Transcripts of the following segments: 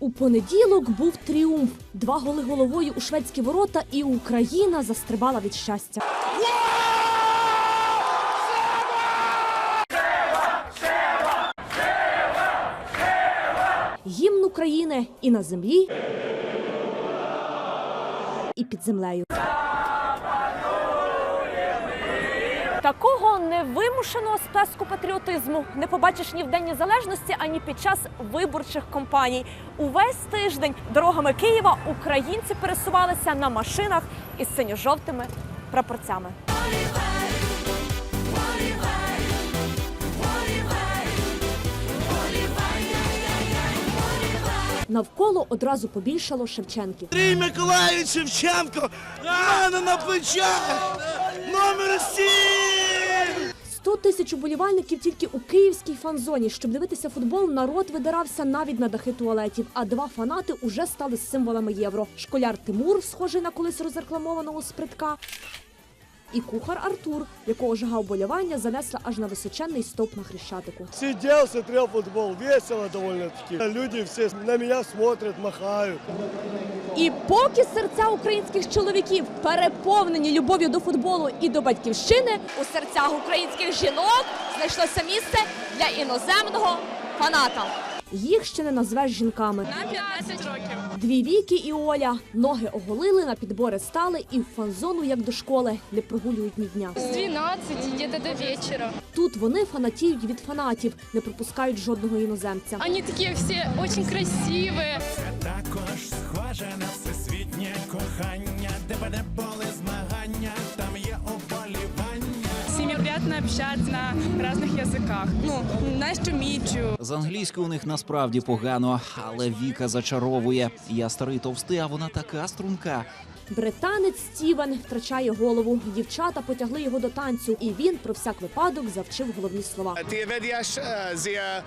У понеділок був тріумф. Два голи головою у шведські ворота, і Україна застрибала від щастя. Гімн України і на землі, і під землею. Такого невимушеного сплеску патріотизму не побачиш ні в День Незалежності, ані під час виборчих кампаній. Увесь тиждень дорогами Києва українці пересувалися на машинах із синьо-жовтими прапорцями. Навколо одразу побільшало Шевченків. Андрій Миколаївич Шевченко! мене на плечах! Номер сім! 100 тисяч уболівальників тільки у київській фан-зоні. Щоб дивитися футбол, народ видирався навіть на дахи туалетів. А два фанати уже стали символами євро. Школяр Тимур, схожий на колись розрекламованого спритка. І кухар Артур, якого жага вболівання занесла аж на височенний стовп на хрещатику. Сидел, смотрел футбол, весело довольно-таки. Люди все на меня смотрят, махают. І поки серця українських чоловіків переповнені любов'ю до футболу і до батьківщини, у серцях українських жінок знайшлося місце для іноземного фаната. Їх ще не назвеш жінками. На 15 років. Дві віки і Оля ноги оголили, на підбори стали і в фан-зону, як до школи, не прогулюють ні дня. З 12 где-то до вечора. Тут вони фанатіють від фанатів, не пропускають жодного іноземця. Вони такі всі дуже красиві. красивые. Також схожа на общаться на разных языках. Ну, знаешь, чумічу. З англійською у них насправді погано, але Віка зачаровує. Я старий товстий, а вона така струнка. Британець Стівен втрачає голову. Дівчата потягли його до танцю, і він про всяк випадок завчив головні слова. Zia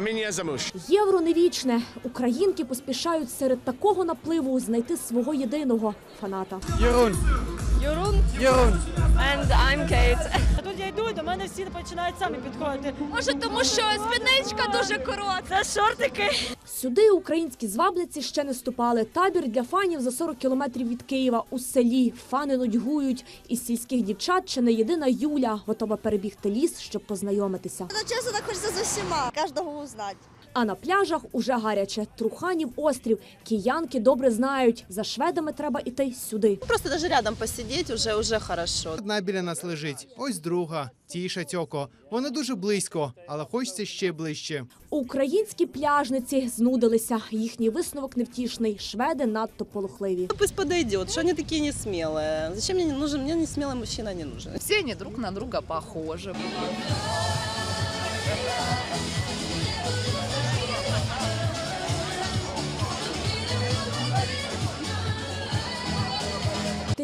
minie. Євро не вічне. Українки поспішають серед такого напливу знайти свого єдиного фаната. And I'm Kate. Тут я йду, і до мене всі починають самі підходити. Може, тому що спідничка дуже коротка. Це шортики. Сюди українські зваблиці ще не ступали. Табір для фанів за 40 кілометрів від Києва у селі. Фани нудьгують. Із сільських дівчат чи не єдина Юля готова перебігти ліс, щоб познайомитися. Ну, чесно, так хочеться за всіма, кожного узнати. А на пляжах уже гаряче. Труханів острів. Киянки добре знають. За шведами треба іти сюди. Просто навіть рядом посидіти вже, вже хорошо. Одна біля нас лежить, ось друга, тіша тьоко. Вони дуже близько, але хочеться ще ближче. Українські пляжниці знудилися. Їхній висновок невтішний. Шведи надто полохливі. Пусть подойдет, что они такие не смелые. Зачем мне не нужен? Мне не смелый мужчина не нужен. Все они друг на друга похожи.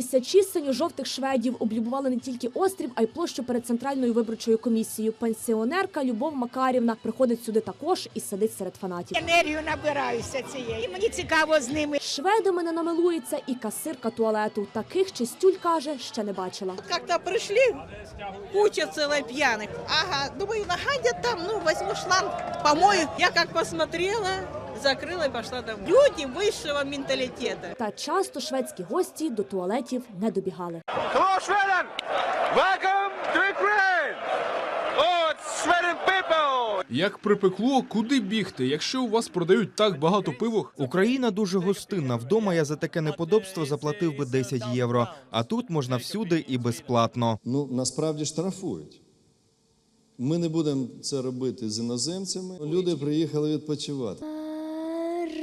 Тисячі синьо-жовтих шведів облюбували не тільки острів, а й площу перед центральною виборчою комісією. Пенсіонерка Любов Макарівна приходить сюди також і сидить серед фанатів. Енергію набираюся цієї. Мені цікаво з ними. Шведами не намилується і касирка туалету. Таких чистюль каже, ще не бачила. Как-то прийшли, куча целая пьяных. Ага, думаю, нагадят там, ну, возьму шланг, помою. Я как посмотрела, закрыла и пошла домой. Люди высшего менталитета. Та часто шведські гості до туалетів не добігали. Hello Sweden! Welcome to Ukraine! Oh, it's Sweden people! Як припекло, куди бігти, якщо у вас продають так багато пивок? Україна дуже гостинна. Вдома я за таке неподобство заплатив би 10 євро. А тут можна всюди і безплатно. Ну, насправді штрафують. Ми не будемо це робити з іноземцями. Люди приїхали відпочивати.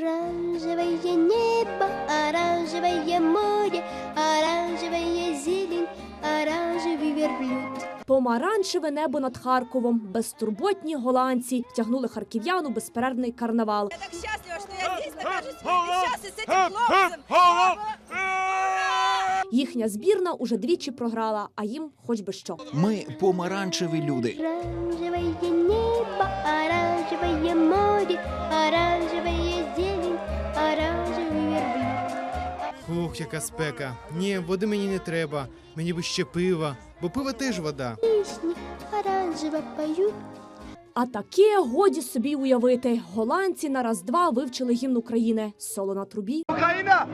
Оранжевое небо, оранжевое море, оранжевая зелень, оранжевый верблюд. Помаранчеве небо над Харковом. Безтурботні голландці втягнули харків'ян у безперервний карнавал. Я так щаслива, що я дійсно кажу, що я с этим хлопцем. Їхня збірна уже двічі програла, а їм хоч би що. Ми помаранчеві люди. Оранжевое небо, оранжевое море, оранжевая зелень, оранжевый верблюд. Фух, яка спека. Ні, води мені не треба. Мені би ще пива, бо пиво теж вода. Песни оранжево поют, А таке годі собі уявити. Голландці на раз-два вивчили гімн України соло на трубі. Україна!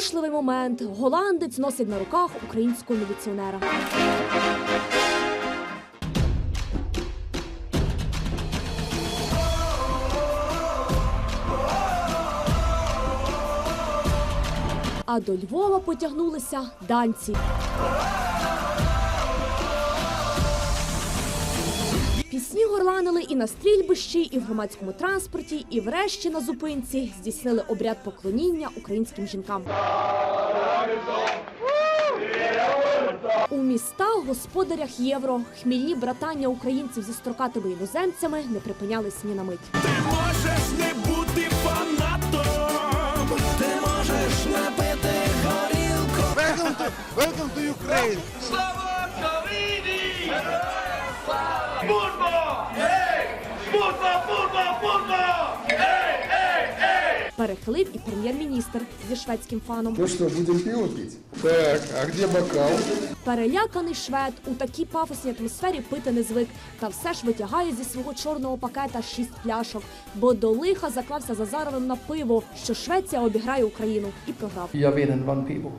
Зворушливий момент. Голландець носить на руках українського міліціонера. А до Львова потягнулися данці. Пісні і на стрільбищі, і в громадському транспорті, і врешті на зупинці здійснили обряд поклоніння українським жінкам. У містах, господарях євро, хмільні братання українців зі строкатими іноземцями не припинялись ні на мить. Ти можеш не бути фанатом, ти можеш напити горілку. Welcome to, welcome to Ukraine! Слава Україні! Футбол! Ей! Футбол, футбол, футбол! Перехилив і прем'єр-міністр зі шведським фаном. Ну что, будем пиво пить? Так, а где бокал? Переляканий швед у такій пафосній атмосфері пити не звик, та все ж витягає зі свого чорного пакета шість пляшок, бо до лиха заклався Зазаровим на пиво, що Швеція обіграє Україну і програв. Я винен вам пиво.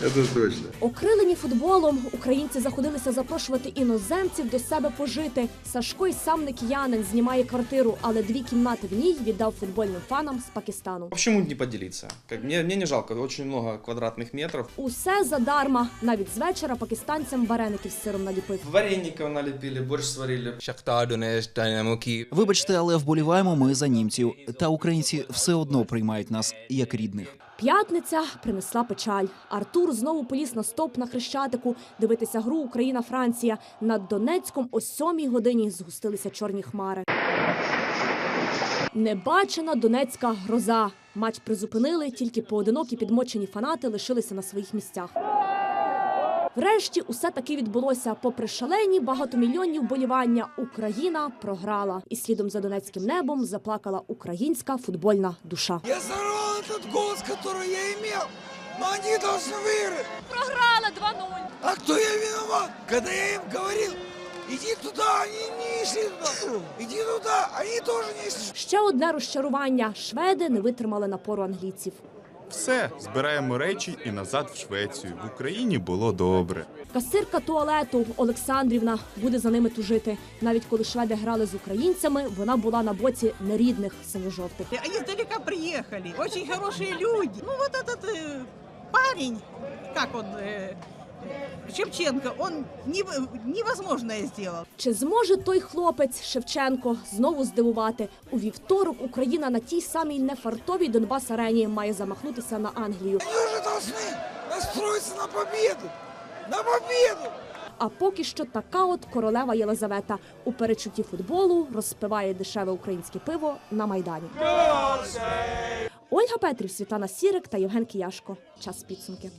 Это точно. Окрилені футболом, українці заходилися запрошувати іноземців до себе пожити. Сашко й сам не киянин знімає квартиру, але дві кімнати в ній віддав футбольним фанам з Пакистану. Почему не поделиться? Как, мне, мне не жалко, очень много квадратных метров. Усе задарма. Навіть з вечора пакистанцям вареників з сиром наліпив. Вареников налепили, борщ сварили. Вибачте, але вболіваємо ми за німців. Та українці все одно приймають нас як рідних. П'ятниця принесла печаль. Артур знову поліз на стоп на хрещатику дивитися гру Україна-Франція. Над Донецьком о сьомій годині згустилися чорні хмари. Небачена донецька гроза. Матч призупинили, тільки поодинокі підмочені фанати лишилися на своїх місцях. Врешті усе таки відбулося. Попри шалені багатомільйонні вболівання, Україна програла. І слідом за донецьким небом заплакала українська футбольна душа. Я зарвал этот голос, который я имел, но они должны выиграть. Програли 2-0. А кто я виноват? Когда я им говорил, иди туда, они не шли туда. Иди туда, они тоже не шли. Ще одне розчарування: шведи не витримали напору англійців. Все, збираємо речі і назад в Швецію. В Україні було добре. Касирка туалету Олександрівна буде за ними тужити. Навіть коли шведи грали з українцями, вона була на боці нерідних синьо-жовтих. Они издалека приехали, очень хорошие люди. Ну вот этот э, парень, как он, э, э, Шевченко, он нев- невозможное сделал. Чи зможе той хлопець Шевченко знову здивувати? У вівторок Україна на тій самій нефартовій Донбас арені має замахнутися на Англію. Они уже должны настроиться на победу. На победу! А поки що така от королева Єлизавета у перечутті футболу розпиває дешеве українське пиво на майдані. Ольга Петрів, Світлана Сірик та Євген Кияшко. Час підсумки.